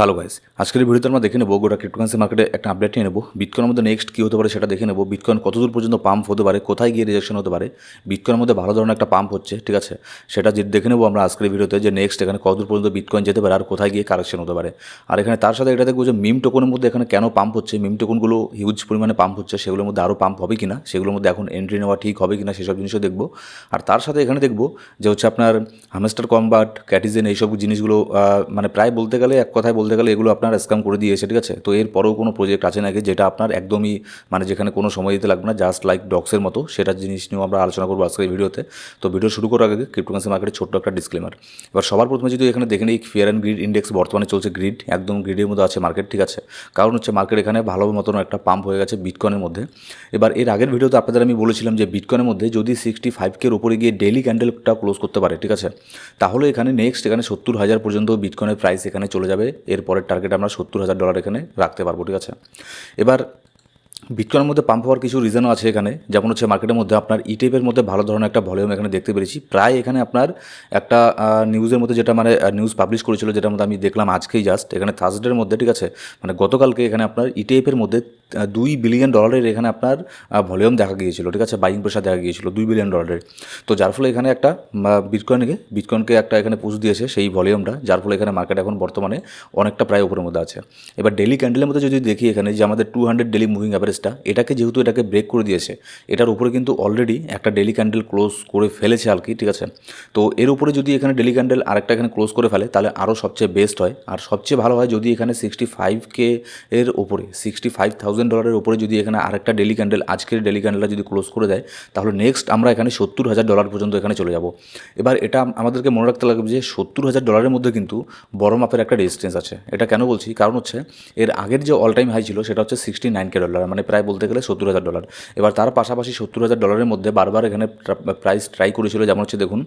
Hello guys আজকের ভিডিওতে আমরা দেখে নেব গোটা ক্রিপ্টোকারেন্সি মার্কেটে একটা আপডেট নিয়ে নেব। বিটকয়ের মধ্যে নেক্সট কী হতে পারে সেটা দেখে নেব। বিটকয়েন কতদূর পর্যন্ত পাম্প হতে পারে, কোথায় গিয়ে রিজেকশন হতে পারে বিটকয়ের মধ্যে ভালো ধরনের একটা পাম্প হচ্ছে, ঠিক আছে? সেটা যে দেখে নেব আমরা আজকের ভিডিওতে যে নেক্সট এখানে কতদূর পর্যন্ত বিটকয়েন যেতে পারে আর কোথায় গিয়ে কারেকশন হতে পারে। আর এখানে তার সাথে এটা দেখব যে মিম টোকনের মধ্যে এখানে কেন পাম্প হচ্ছে মিম টোকনগুলো হিউজ পরিমাণে পাম্প হচ্ছে, সেগুলোর মধ্যে আরও পাম্প হবে কিনা, সেগুলোর মধ্যে এখন এন্ট্রি নেওয়া ঠিক হবে কিনা সেসব জিনিসও দেখব। আর তার সাথে এখানে দেখব যে হচ্ছে আপনার হামেস্টার কম্বাট ক্যাটিজেন এইসব জিনিসগুলো মানে প্রায় বলতে গেলে এক কথায় বলতে গেলে এগুলো আপনার স্ক্যাম করে দিয়েছে, ঠিক আছে? তো এরপরেও কোনো প্রজেক্ট আছে নাকি যেটা আপনার একদমই মানে যেখানে কোনো সময় দিতে লাগবে না জাস্ট লাইক ডক্সের মতো? সেটা জিনিস নিয়েও আমরা আলোচনা করব আজকের ভিডিওতে। তো ভিডিও শুরু করার আগে ক্রিপ্টোকারেন্সি মার্কেটের ছোট্ট একটা ডিসক্লেমার এবার সবার প্রথমে যদি এখানে দেখেন এই ফিয়ার অ্যান্ড গ্রিড ইন্ডেক্স বর্তমানে চলছে গ্রিড একদম গ্রিডের মধ্যে আছে মার্কেট ঠিক আছে? কারণ হচ্ছে মার্কেট এখানে ভালো মতন একটা পাম্প হয়ে গেছে বিটকয়েনের মধ্যে। এবার এর আগের ভিডিওতে আপনাদের আমি বলেছিলাম যে বিটকয়েনের মধ্যে যদি সিক্সটি ফাইভ কের উপরে গিয়ে ডেলি ক্যান্ডেলটা ক্লোজ করতে পারে, ঠিক আছে? তাহলে এখানে নেক্সট এখানে সত্তর হাজার পর্যন্ত বিটকয়েনের প্রাইস এখানে চলে যাবে। এরপরের টার্গেট আমরা সত্তর হাজার ডলার এখানে রাখতে পারব ঠিক আছে? এবার বিটকয়েনের মধ্যে পাম্প হওয়ার কিছু রিজনও আছে এখানে। যেমন হচ্ছে মার্কেটের মধ্যে আপনার ইটেপের মধ্যে ভালো ধরনের একটা ভলিউম এখানে দেখতে পেরেছি। প্রায় এখানে আপনার একটা নিউজের মধ্যে যেটা মানে নিউজ পাবলিশ করেছিল, যেটার মধ্যে আমি দেখলাম আজকেই জাস্ট এখানে থার্সডের মধ্যে, ঠিক আছে? মানে গতকালকে এখানে আপনার ইটেপের মধ্যে দুই বিলিয়ন ডলারের এখানে আপনার ভলিউম দেখা গিয়েছিল, ঠিক আছে? বাইং প্রেশার দেখা গিয়েছিল, দুই বিলিয়ন ডলারের তো যার ফলে এখানে একটা বিটকয়েনকে বিটকয়েনকে একটা এখানে পুষ দিয়েছে সেই ভলিউমটা যার ফলে এখানে মার্কেট এখন বর্তমানে অনেকটা প্রায় উপরের মধ্যে আছে। এবার ডেলি ক্যান্ডেলের মধ্যে যদি দেখি এখানে, যে আমাদের টু হান্ড্রেড ডেলি মুভিং অ্যাভারেজটা এটাকে যেহেতু এটাকে ব্রেক করে দিয়েছে, এটার উপরে কিন্তু অলরেডি একটা ডেলি ক্যান্ডেল ক্লোজ করে ফেলেছে আর কি, ঠিক আছে? তো এর উপরে যদি এখানে ডেলি ক্যান্ডেল আরেকটা এখানে ক্লোজ করে ফেলে, তাহলে আরও সবচেয়ে বেস্ট হয়। আর সবচেয়ে ভালো হয় যদি এখানে সিক্সটি ফাইভ কে এর ওপরে সিক্সটি ফাইভ থাউজেন্ড ডলারের ওপরে যদি এখানে আরেকটা ডেলি ক্যান্ডেল আজকের ডেলি ক্যান্ডেলটা যদি ক্লোজ করে দেয়, তাহলে নেক্সট আমরা এখানে সত্তর হাজার ডলার পর্যন্ত এখানে চলে যাব। এবার এটা আমাদেরকে মনে রাখতে লাগবে যে সত্তর হাজার ডলারের মধ্যে কিন্তু বড় মাপের একটা রেজিস্টেন্স আছে। এটা কেন বলছি? কারণ হচ্ছে, এর আগের যে অল টাইম হাই ছিল, সেটা হচ্ছে সিক্সটি নাইন কে ডলার মানে প্রায় বলতে গেলে সত্তর হাজার ডলার এবার তার পাশাপাশি সত্তর হাজার ডলারের মধ্যে বারবার এখানে প্রাইস ট্রাই করেছিল, যেমন হচ্ছে দেখুন,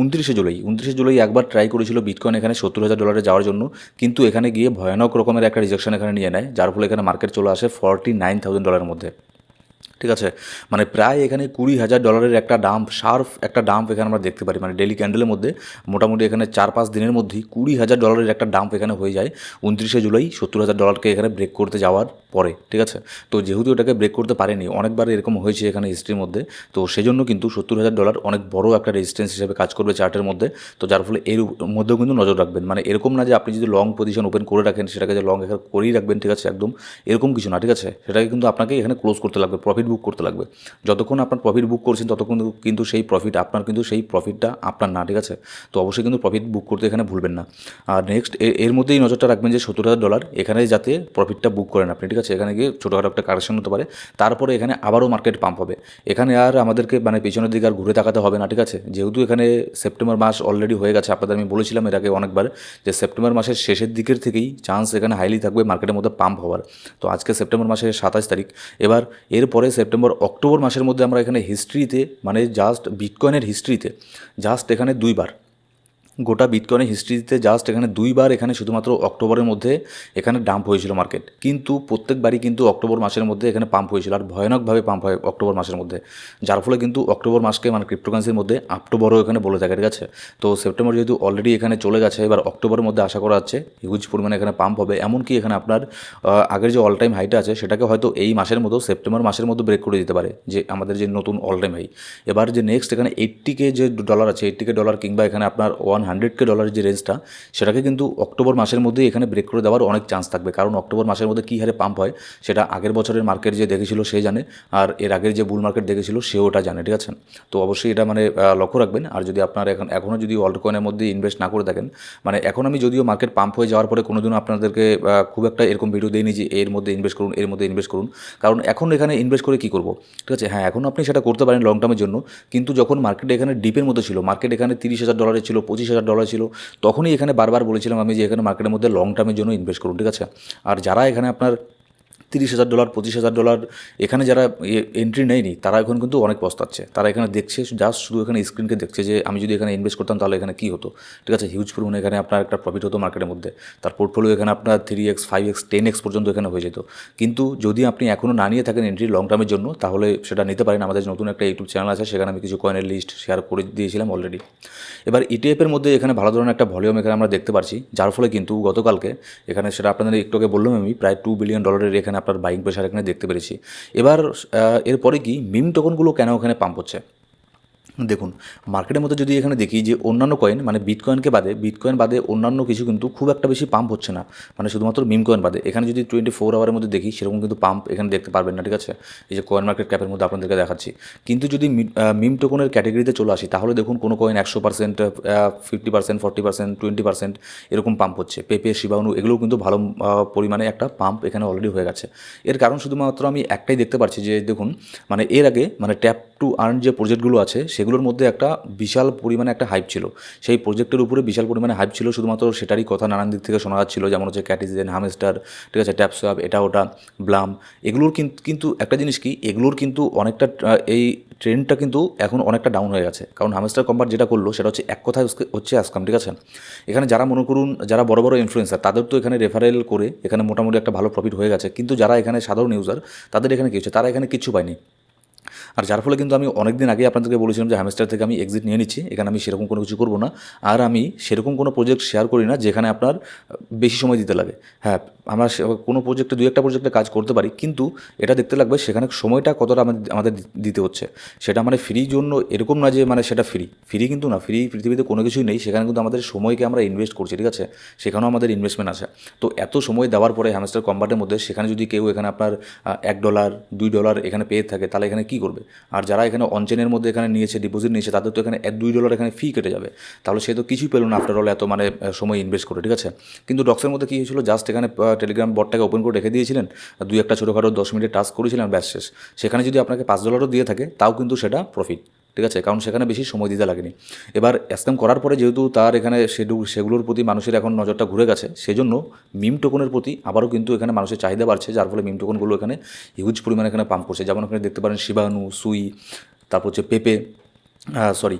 উনত্রিশে জুলাই। উনত্রিশে জুলাই একবার ট্রাই করেছিল বিটকয়েন এখানে সত্তর হাজার ডলারে যাওয়ার জন্য, কিন্তু এখানে গিয়ে ভয়ানক রকমের একটা রিজেকশন এখানে নিয়ে নেয়, যার ফলে এখানে মার্কেট চলে আসে ফর্টি নাইন থাউজেন্ড ডলারের মধ্যে। ঠিক আছে? মানে প্রায় এখানে কুড়ি হাজার ডলারের একটা ডাম্প শার্প একটা ডাম্প এখানে আমরা দেখতে পারি। মানে ডেলি ক্যান্ডেলের মধ্যে মোটামুটি এখানে চার পাঁচ দিনের মধ্যেই কুড়ি হাজার ডলারের একটা ডাম্প এখানে হয়ে যায়। উনত্রিশে জুলাই সত্তর হাজার ডলারকে এখানে ব্রেক করতে যাওয়ার পরে, ঠিক আছে? তো যেহেতু এটাকে ব্রেক করতে পারেনি, অনেকবার এরকম হয়েছে এখানে হিস্ট্রির মধ্যে। তো সেজন্য কিন্তু সত্তর হাজার ডলার অনেক বড় একটা রেজিস্ট্যান্স হিসেবে কাজ করবে চার্টের মধ্যে। তো যার ফলে এর মধ্যেও কিন্তু নজর রাখবেন। মানে এরকম না যে আপনি যদি লং পজিশন ওপেন করে রাখেন, সেটাকে যে লং এখানে করেই রাখবেন, ঠিক আছে? একদম এরকম কিছু না, ঠিক আছে? সেটাকে কিন্তু আপনাকে এখানে ক্লোজ করতে লাগবে। প্রফিট বুক করতে লাগবে। যতক্ষণ আপনার প্রফিট বুক করছেন, ততক্ষণ কিন্তু সেই প্রফিট আপনার কিন্তু সেই প্রফিটটা আপনার না, ঠিক আছে? তো অবশ্যই কিন্তু প্রফিট বুক করতে এখানে ভুলবেন না। আর নেক্সট এর মধ্যেই নজরটা রাখবেন যে সত্তর হাজার ডলার এখানে যাতে প্রফিটটা বুক করেন আপনি, ঠিক আছে? এখানে গিয়ে ছোটোখাটো একটা কারেকশন হতে পারে। তারপরে এখানে আবারও মার্কেট পাম্প হবে। এখানে আর আমাদেরকে মানে পেছনের দিকে আর ঘুরে তাকাতে হবে না, ঠিক আছে? যেহেতু এখানে সেপ্টেম্বর মাস অলরেডি হয়ে গেছে, আপনাদের আমি বলেছিলাম এর আগে অনেকবার যে সেপ্টেম্বর মাসের শেষের দিকের থেকেই চান্স এখানে হাইলি থাকবে মার্কেটের মধ্যে পাম্প হওয়ার। তো আজকে সেপ্টেম্বর মাসের সাতাশ তারিখ। এবার এরপরে সেপ্টেম্বর অক্টোবর মাসের মধ্যে আমরা এখানে হিস্ট্রিতে মানে জাস্ট বিটকয়েনের হিস্ট্রিতে জাস্ট এখানে দুইবার গোটা বিটকয়েনের হিস্ট্রিতে জাস্ট এখানে দুইবার এখানে শুধুমাত্র অক্টোবরের মধ্যে এখানে ডাম্প হয়েছিল মার্কেট কিন্তু প্রত্যেকবারই কিন্তু অক্টোবর মাসের মধ্যে এখানে পাম্প হয়েছিল আর ভয়ানকভাবে পাম্প হয় অক্টোবর মাসের মধ্যে। যার ফলে কিন্তু অক্টোবর মাসকে মানে ক্রিপ্টোকারেন্সির মধ্যে অক্টোবরও এখানে বলে থাকে, ঠিক আছে? তো সেপ্টেম্বর যেহেতু অলরেডি এখানে চলে গেছে, এবার অক্টোবরের মধ্যে আশা করা যাচ্ছে হিউজ পরিমাণে এখানে পাম্প হবে। এমনকি এখানে আপনার আগের যে অল টাইম হাইটা আছে, সেটাকে হয়তো এই মাসের মতো সেপ্টেম্বর মাসের মধ্যে ব্রেক করে দিতে পারে, যে আমাদের যে নতুন অল টাইম হাই এবার যে নেক্সট এখানে এইট্টি কে যে ডলার আছে এইট্টি কে ডলার কিংবা এখানে আপনার ওয়ান হান্ড্রেড কে ডলারের যে রেঞ্জটা, সেটাকে কিন্তু অক্টোবর মাসের মধ্যেই এখানে ব্রেক করে দেওয়ার অনেক চান্স থাকবে। কারণ অক্টোবর মাসের মধ্যে কী হারে পাম্প হয়, সেটা আগের বছরের মার্কেট যে দেখেছিল সে জানে, আর এর আগের যে বুল মার্কেট দেখেছিল সেও ওটা জানে, ঠিক আছে? তো অবশ্যই এটা মানে লক্ষ্য রাখবেন। আর যদি আপনার এখন, এখনও যদি অল্ট কয়েনের মধ্যে ইনভেস্ট না করে থাকেন মানে এখন আমি যদিও মার্কেট পাম্প হয়ে যাওয়ার পরে কোনোদিনও আপনাদেরকে খুব একটা এরকম ভিডিও দিইনি যে এর মধ্যে ইনভেস্ট করুন, এর মধ্যে ইনভেস্ট করুন। কারণ এখন এখানে ইনভেস্ট করে কী করব? ঠিক আছে? হ্যাঁ এখন আপনি সেটা করতে পারেন লং টার্মের জন্য। কিন্তু যখন মার্কেট এখানে ডিপের মতো ছিল মার্কেট এখানে তিরিশ হাজার ডলারের ছিল, পঁচিশ হাজার ডলার ছিল। তখনই এখানে বারবার বলেছিলাম আমি যে এখানে মার্কেটের মধ্যে লং টার্মের জন্য ইনভেস্ট করুন, ঠিক আছে? আর যারা এখানে আপনার তিরিশ হাজার ডলার, পঁচিশ হাজার ডলার, এখানে যারা এন্ট্রি নেয়নি, তারা এখন কিন্তু অনেক পস্তাচ্ছে। তারা এখানে দেখছে জাস্ট শুধু এখানে স্ক্রিনকে দেখছে যে আমি যদি এখানে ইনভেস্ট করতাম তাহলে এখানে কী হতো? ঠিক আছে হিউজ পরিমাণে এখানে আপনার একটা প্রফিট হতো মার্কেটের মধ্যে। তার পোর্টফোলিও এখানে আপনার three X five X ten X পর্যন্ত এখানে হয়ে যেত। কিন্তু যদি আপনি এখনও না নিয়ে থাকেন এন্ট্রি লং টার্মের জন্য, তাহলে সেটা নিতে পারেন। আমাদের নতুন একটা ইউটিউব চ্যানেল আছে, সেখানে আমি কিছু কয়েনের লিস্ট শেয়ার করে দিয়েছিলাম অলরেডি এবার ইটিএফের মধ্যে এখানে ভালো ধরনের একটা ভলিউম এখানে আমরা দেখতে পাচ্ছি যার ফলে কিন্তু গতকালকে এখানে সেটা আপনাদের একটু আগে বললাম আমি, প্রায় টু বিলিয়ন ডলারের এখানে আপনার বাইং প্রেশার এখানে দেখতে পেরেছি। এবার এরপরে কি মিম টোকনগুলো কেন ওখানে পাম্প হচ্ছে? দেখুন মার্কেটের মধ্যে যদি এখানে দেখি যে অন্যান্য কয়েন মানে বিটকয়েনকে বাদে বিটকয়েন বাদে অন্যান্য কিছু কিন্তু খুব একটা বেশি পাম্প হচ্ছে না। মানে শুধুমাত্র মিম কয়েন বাদে। এখানে যদি টোয়েন্টি ফোর আওয়ারের মধ্যে দেখি, সেরকম কিন্তু পাম্প এখানে দেখতে পারবেন না, ঠিক আছে? এই যে কয়েন মার্কেট ক্যাপের মধ্যে আপনাদেরকে দেখাচ্ছি। কিন্তু যদি মিম টোকনের ক্যাটাগরিতে চলে আসি, তাহলে দেখুন কোনো কয়েন একশো percent fifty percent forty percent twenty percent এরকম পাম্প হচ্ছে। পেপে শিবাণু এগুলোও কিন্তু ভালো পরিমাণে একটা পাম্প এখানে অলরেডি হয়ে গেছে। এর কারণ শুধুমাত্র আমি একটাই দেখতে পাচ্ছি যে, দেখুন মানে এর আগে মানে ট্যাপ টু আর্ন যে প্রজেক্টগুলো আছে সেগুলোর মধ্যে একটা বিশাল পরিমাণে একটা হাইপ ছিল। সেই প্রজেক্টের উপরে বিশাল পরিমাণে হাইপ ছিল, শুধুমাত্র সেটারই কথা নানান দিক থেকে শোনা যাচ্ছিল, যেমন হচ্ছে ক্যাটিজেন হামেস্টার ঠিক আছে ট্যাপসোয়াব এটা ওটা ব্লাম এগুলোর কিন্তু কিন্তু একটা জিনিস কি, এগুলোর কিন্তু অনেকটা এই ট্রেন্ডটা কিন্তু এখন অনেকটা ডাউন হয়ে গেছে। কারণ হামেস্টার কম্পার যেটা করল, সেটা হচ্ছে এক কথায় হচ্ছে- আজকাম ঠিক আছে? এখানে যারা মনে করুন, যারা বড় বড় ইনফ্লুয়েন্সার তাদের তো এখানে রেফারেল করে এখানে মোটামুটি একটা ভালো প্রফিট হয়ে গেছে। কিন্তু যারা এখানে সাধারণ ইউজার তাদের এখানে কী হচ্ছে, তারা এখানে কিছু পায়নি। আর যার ফলে কিন্তু আমি অনেক দিন আগে আপনাদেরকে বলেছিলাম যে হ্যামস্টার থেকে আমি এক্সিট নিয়ে নিচ্ছি, এখানে আমি সেরকম কোনো কিছু করব না। আর আমি সেরকম কোনো প্রজেক্ট শেয়ার করি না যেখানে আপনার বেশি সময় দিতে লাগে। হ্যাঁ আমরা কোনো প্রজেক্টে দুই একটা প্রজেক্টে কাজ করতে পারি, কিন্তু এটা দেখতে লাগবে সেখানে সময়টা কতটা আমাদের আমাদের দিতে হচ্ছে। সেটা মানে ফ্রি জন্য এরকম না যে মানে সেটা ফ্রি ফ্রি কিন্তু না ফ্রি পৃথিবীতে কোনো কিছুই নেই, সেখানে কিন্তু আমাদের সময়কে আমরা ইনভেস্ট করছি, ঠিক আছে? সেখানেও আমাদের ইনভেস্টমেন্ট আছে তো এত সময় দেওয়ার পরে হ্যামস্টার কম্বাটের মধ্যে সেখানে যদি কেউ এখানে আপনার এক ডলার দুই ডলার এখানে পেয়ে থাকে, তাহলে এখানে কী করবে? আর যারা এখানে অঞ্চেনের মধ্যে এখানে নিয়েছে ডিপোজিট নিয়েছে, তাদের তো এখানে এক, দুই ডলার এখানে ফি কেটে যাবে। তাহলে সে তো কিছুই পেল না আফটার অল এত মানে সময় ইনভেস্ট করে, ঠিক আছে? কিন্তু ডক্সের মধ্যে কী হয়েছিল? জাস্ট এখানে টেলিগ্রাম বটটাকে ওপেন করে রেখে দিয়েছিলেন দুই একটা ছোটোখাটো দশ মিনিটে টাস্ক করেছিলেন, ব্যাস শেষ। সেখানে যদি আপনাকে পাঁচ ডলারও দিয়ে থাকে, তাও কিন্তু সেটা প্রফিট ঠিক আছে? কারণ সেখানে বেশি সময় দিতে লাগেনি। এবার স্ক্যাম করার পরে যেহেতু তার এখানে সেডু, সেগুলোর প্রতি মানুষের এখন নজরটা ঘুরে গেছে, সেজন্য মিম টোকনের প্রতি আবারও কিন্তু এখানে মানুষের চাহিদা বাড়ছে, যার ফলে মিম টোকনগুলো এখানে হিউজ পরিমাণে এখানে পাম্প করছে। যেমন এখানে দেখতে পারেন শিবাণু সুই, তারপর হচ্ছে পেপে সরি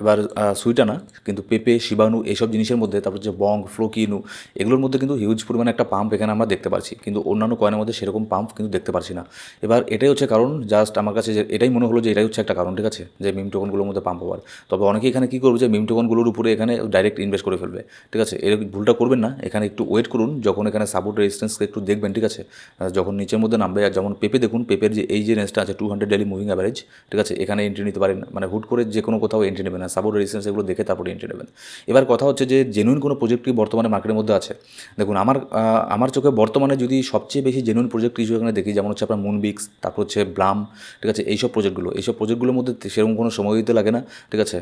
এবার সুইটা না, কিন্তু পেপে, শিবাণু এইসব জিনিসের মধ্যে, তারপর যে বং, ফ্লোকিনু, এগুলোর মধ্যে কিন্তু হিউজ পরিমাণে একটা পাম্প এখানে আমরা দেখতে পাচ্ছি কিন্তু অন্যান্য কয়েনের মধ্যে সেরকম পাম্প কিন্তু দেখতে পাচ্ছি না। এবার এটাই হচ্ছে কারণ জাস্ট আমার কাছে যে, এটাই মনে হলো যে, এটাই হচ্ছে একটা কারণ, ঠিক আছে? যে মিম টোকনগুলোর মধ্যে পাম্প হওয়ার। তবে অনেকে এখানে কী করবে যে মিম টোকনগুলোর উপরে এখানে ডাইরেক্ট ইনভেস্ট করে ফেলবে, ঠিক আছে? এর ভুলটা করবেন না, এখানে একটু ওয়েট করুন, যখন এখানে সাপোর্ট রেজিস্ট্যান্সকে একটু দেখবেন, ঠিক আছে? যখন নিচের মধ্যে নামবে, আর যেমন পেপে দেখুন, পেপের যে, এই যে রেঞ্জটা আছে two hundred daily moving average ঠিক আছে? এখানে এন্ট্রি নিতে পারেন মানে হুট করে যে কোনো কোথাও এন্ট্রি নেবেন না, সাপোর্ট রেজিস্ট্যান্স এগুলো দেখে তারপরে এন্ট্রি নেবেন। এবার কথা হচ্ছে যে জেনুইন কোনো প্রজেক্ট কি বর্তমানে মার্কেটের মধ্যে আছে? দেখুন, আমার আমার চোখে বর্তমানে যদি সবচেয়ে বেশি জেনুইন প্রজেক্ট কিছু এখানে দেখি, যেমন হচ্ছে আপনার মুনবিক্স তারপর হচ্ছে ব্লাম ঠিক আছে, এইসব প্রজেক্টগুলো এইসব প্রজেক্টগুলোর মধ্যে সেরকম কোনো সময় দিতে লাগে না, ঠিক আছে?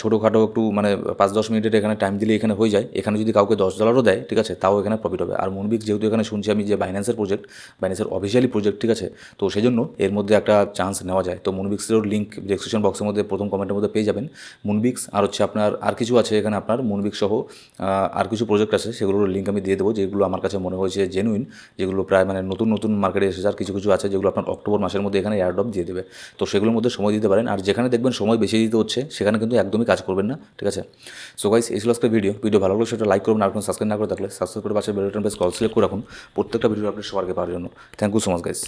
ছোটোখাটো একটু মানে পাঁচ দশ মিনিটের এখানে টাইম দিলে এখানে হয়ে যায়, এখানে যদি কাউকে দশ ডলারও দেয়, ঠিক আছে, তাও এখানে প্রফিট হবে। আর মুনবিক্স যেহেতু এখানে শুনছি আমি যে বাইন্যান্সের প্রজেক্ট বাইন্যান্সের অফিসিয়ালি প্রজেক্ট ঠিক আছে? তো সেই জন্য এর মধ্যে একটা চান্স নেওয়া যায়। তো মুনবিক্সেরও লিঙ্ক ডিসক্রিপশন বক্সের মধ্যে প্রথম কমেন্টের মধ্যে পেয়ে যাবেন। মুনবিক্স আর হচ্ছে আপনার আর কিছু আছে এখানে আপনার মুনবিক্স সহ আর কিছু প্রজেক্ট আছে, সেগুলোর লিঙ্ক আমি দিয়ে দেবো, যেগুলো আমার কাছে মনে হয়েছে জেনুইন যেগুলো প্রায় মানে নতুন নতুন মার্কেটে এসেছে, আর কিছু কিছু আছে যেগুলো আপনার অক্টোবর মাসের মধ্যে এখানে এয়ারড্রপ দিয়ে দেবে। তো সেগুলোর মধ্যে সময় দিতে পারেন, আর যেখানে দেখবেন সময় বেশি দিতে হচ্ছে, সেখানে কিন্তু একদমই কাজ করবেন না, ঠিক আছে? সো গাইস এই ছিল ভিডিও ভিডিও ভালো লাগলে সেটা লাইক করবেন, আর কোনো সাবস্ক্রাইব না করে থাকলে সাবস্ক্রাইব করে পাশে বেল প্রেস কল সিলেক্ট করে রাখুন, প্রত্যেকটা ভিডিও আপনি সবার আগে পাওয়ার জন্য। Thank you so much guys